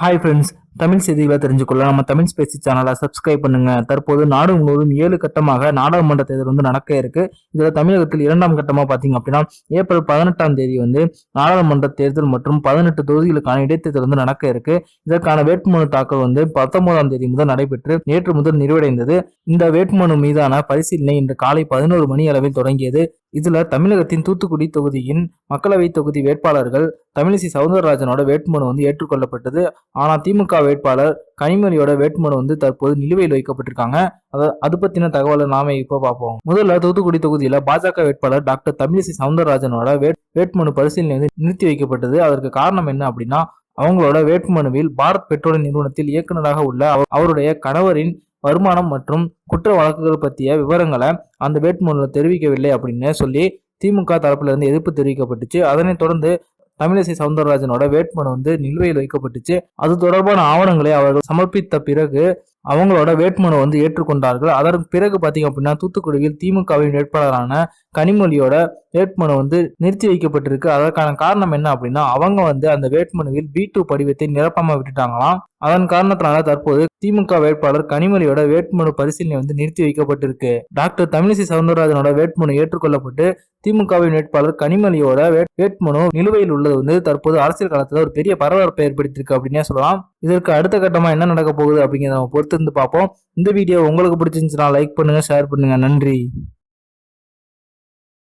Hi friends Tamil செய்திகளை தெரிஞ்சுக்கொள்ள நம்ம Tamil Spacey சேனலை சப்ஸ்கிரைப் பண்ணுங்க. தற்போது நாடு முழுவதும் ஏழு கட்டமாக நாடாளுமன்ற தேர்தல் வந்து நடக்க இருக்கு. இதுல தமிழகத்தில் இரண்டாம் கட்டமா பாத்தீங்க அப்படின்னா ஏப்ரல் பதினெட்டாம் தேதி வந்து நாடாளுமன்ற தேர்தல் மற்றும் பதினெட்டு தொகுதிகளுக்கான இடைத்தேர்தல் வந்து நடக்க இருக்கு. இதற்கான வேட்புமனு தாக்கல் வந்து பத்தொன்பதாம் தேதி முதல் நடைபெற்று நேற்று முதல் நிறைவடைந்தது. இந்த வேட்புமனு மீதான பரிசீலனை இன்று காலை பதினோரு மணி அளவில் தொடங்கியது. இதுல தமிழகத்தின் தூத்துக்குடி தொகுதியின் மக்களவை தொகுதி வேட்பாளர்கள் தமிழிசை சவுந்தரராஜனோட வேட்புமனு வந்து ஏற்றுக்கொள்ளப்பட்டது. ஆனால் திமுக வேட்பாளர் கனிமொழியோட வேட்புமனு வந்து தற்போது நிலுவையில் வைக்கப்பட்டிருக்காங்க. அதாவது அது பத்தின தகவலை நாம இப்போ பார்ப்போம். முதல்ல தூத்துக்குடி தொகுதியில பாஜக வேட்பாளர் டாக்டர் தமிழிசை சவுந்தரராஜனோட வேட் வேட்புமனு பரிசீலனை வந்து நிறுத்தி வைக்கப்பட்டது. அதற்கு காரணம் என்ன அப்படின்னா அவங்களோட வேட்புமனுவில் பாரத் பெட்ரோலிய நிறுவனத்தில் இயக்குநராக உள்ள அவர்- அவருடைய கணவரின் வருமானம் மற்றும் குற்ற வழக்குகள் பற்றிய விவரங்களை அந்த வேட்புமனுவில் தெரிவிக்கவில்லை அப்படின்னு சொல்லி திமுக தரப்பிலிருந்து எதிர்ப்பு தெரிவிக்கப்பட்டுச்சு. அதனைத் தொடர்ந்து தமிழிசை சவுந்தரராஜனோட வேட்புமனு வந்து நிலுவையில் வைக்கப்பட்டுச்சு. அது தொடர்பான ஆவணங்களை அவர்கள் சமர்ப்பித்த பிறகு அவங்களோட வேட்புமனு வந்து ஏற்றுக்கொண்டார்கள். அதற்கு பிறகு பார்த்தீங்க அப்படின்னா தூத்துக்குடியில் திமுகவின் வேட்பாளரான கனிமொழியோட வேட்புமனு வந்து நிறுத்தி வைக்கப்பட்டிருக்கு. அதற்கான காரணம் என்ன அப்படின்னா அவங்க வந்து அந்த வேட்புமனுவில் பி டூ படிவத்தை நிரப்பாம விட்டுட்டாங்களாம். அதன் காரணத்தினால தற்போது திமுக வேட்பாளர் கனிமொழியோட வேட்புமனு பரிசீலனை வந்து நிறுத்தி வைக்கப்பட்டிருக்கு. டாக்டர் தமிழிசை சவுந்தரராஜனோட வேட்புமனு ஏற்றுக்கொள்ளப்பட்டு திமுகவின் வேட்பாளர் கனிமொழியோட வேட்- வேட்புமனு நிலுவையில் உள்ளது வந்து தற்போது அரசியல் காலத்தில் ஒரு பெரிய பரபரப்பை ஏற்படுத்தியிருக்கு அப்படின்னே சொல்லலாம். இதற்கு அடுத்த கட்டமா என்ன நடக்க போகுது அப்படிங்கிறத நம்ம பொறுத்து வந்து பார்ப்போம். இந்த வீடியோ உங்களுக்கு பிடிச்சிருந்துச்சுன்னா லைக் பண்ணுங்கள் ஷேர் பண்ணுங்கள் நன்றி.